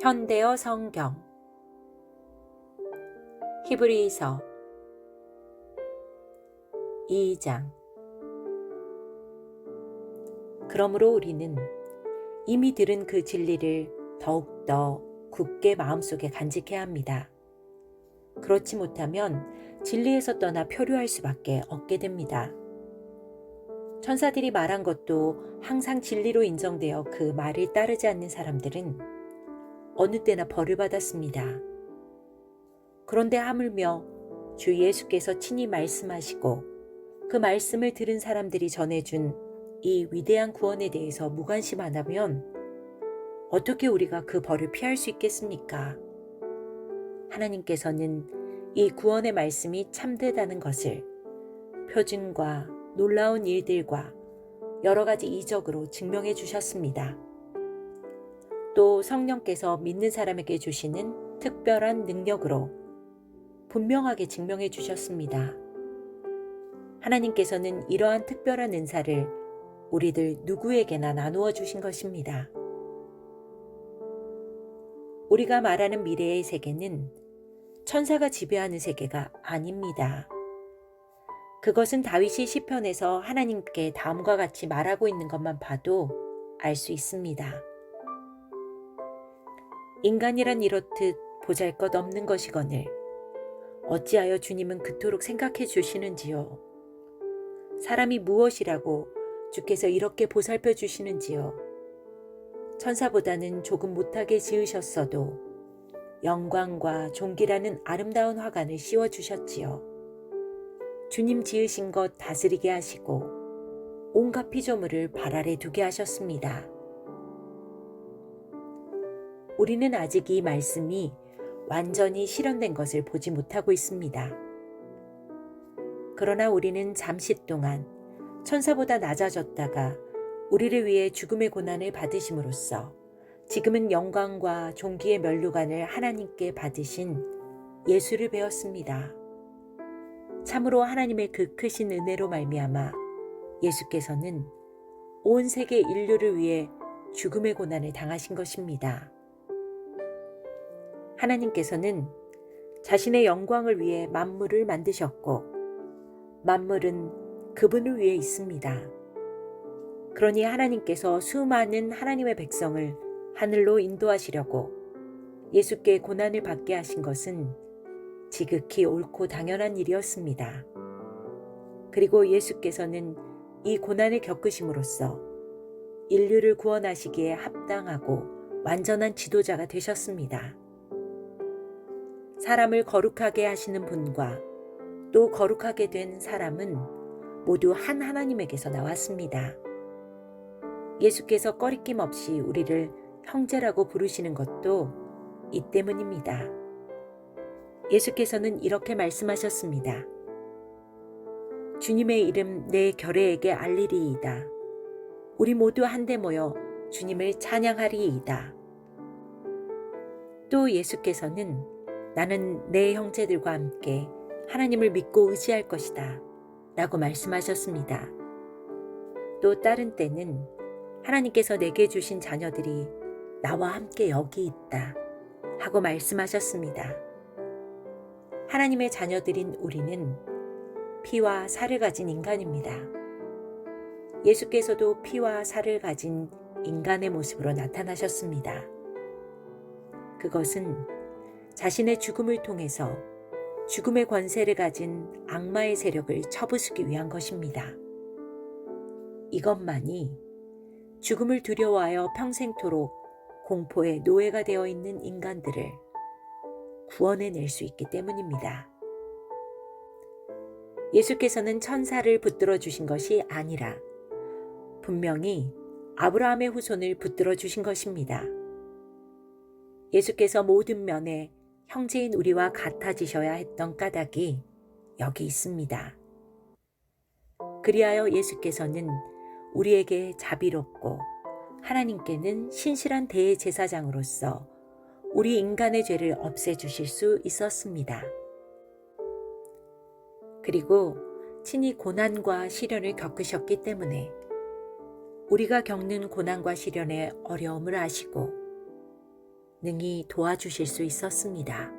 현대어 성경 히브리서 2장 그러므로 우리는 이미 들은 그 진리를 더욱더 굳게 마음속에 간직해야 합니다. 그렇지 못하면 진리에서 떠나 표류할 수밖에 없게 됩니다. 천사들이 말한 것도 항상 진리로 인정되어 그 말을 따르지 않는 사람들은 어느 때나 벌을 받았습니다. 그런데 하물며 주 예수께서 친히 말씀하시고 그 말씀을 들은 사람들이 전해준 이 위대한 구원에 대해서 무관심하다면 어떻게 우리가 그 벌을 피할 수 있겠습니까? 하나님께서는 이 구원의 말씀이 참되다는 것을 표준과 놀라운 일들과 여러 가지 이적으로 증명해 주셨습니다. 또 성령께서 믿는 사람에게 주시는 특별한 능력으로 분명하게 증명해 주셨습니다. 하나님께서는 이러한 특별한 은사를 우리들 누구에게나 나누어 주신 것입니다. 우리가 말하는 미래의 세계는 천사가 지배하는 세계가 아닙니다. 그것은 다윗이 시편에서 하나님께 다음과 같이 말하고 있는 것만 봐도 알 수 있습니다. 인간이란 이렇듯 보잘 것 없는 것이거늘 어찌하여 주님은 그토록 생각해 주시는지요? 사람이 무엇이라고 주께서 이렇게 보살펴 주시는지요? 천사보다는 조금 못하게 지으셨어도 영광과 존귀라는 아름다운 화관을 씌워 주셨지요. 주님 지으신 것 다스리게 하시고 온갖 피조물을 발 아래 두게 하셨습니다. 우리는 아직 이 말씀이 완전히 실현된 것을 보지 못하고 있습니다. 그러나 우리는 잠시 동안 천사보다 낮아졌다가 우리를 위해 죽음의 고난을 받으심으로써 지금은 영광과 존귀의 면류관을 하나님께 받으신 예수를 배웠습니다. 참으로 하나님의 그 크신 은혜로 말미암아 예수께서는 온 세계 인류를 위해 죽음의 고난을 당하신 것입니다. 하나님께서는 자신의 영광을 위해 만물을 만드셨고 만물은 그분을 위해 있습니다. 그러니 하나님께서 수많은 하나님의 백성을 하늘로 인도하시려고 예수께 고난을 받게 하신 것은 지극히 옳고 당연한 일이었습니다. 그리고 예수께서는 이 고난을 겪으심으로써 인류를 구원하시기에 합당하고 완전한 지도자가 되셨습니다. 사람을 거룩하게 하시는 분과 또 거룩하게 된 사람은 모두 한 하나님에게서 나왔습니다. 예수께서 꺼리낌 없이 우리를 형제라고 부르시는 것도 이 때문입니다. 예수께서는 이렇게 말씀하셨습니다. 주님의 이름 내 결애에게 알리리이다. 우리 모두 한데 모여 주님을 찬양하리이다. 또 예수께서는 나는 내 형제들과 함께 하나님을 믿고 의지할 것이다. 라고 말씀하셨습니다. 또 다른 때는 하나님께서 내게 주신 자녀들이 나와 함께 여기 있다. 하고 말씀하셨습니다. 하나님의 자녀들인 우리는 피와 살을 가진 인간입니다. 예수께서도 피와 살을 가진 인간의 모습으로 나타나셨습니다. 그것은 자신의 죽음을 통해서 죽음의 권세를 가진 악마의 세력을 쳐부수기 위한 것입니다. 이것만이 죽음을 두려워하여 평생토록 공포의 노예가 되어 있는 인간들을 구원해낼 수 있기 때문입니다. 예수께서는 천사를 붙들어 주신 것이 아니라 분명히 아브라함의 후손을 붙들어 주신 것입니다. 예수께서 모든 면에 형제인 우리와 같아지셔야 했던 까닭이 여기 있습니다. 그리하여 예수께서는 우리에게 자비롭고 하나님께는 신실한 대제사장으로서 우리 인간의 죄를 없애주실 수 있었습니다. 그리고 친히 고난과 시련을 겪으셨기 때문에 우리가 겪는 고난과 시련의 어려움을 아시고 능히 도와주실 수 있었습니다.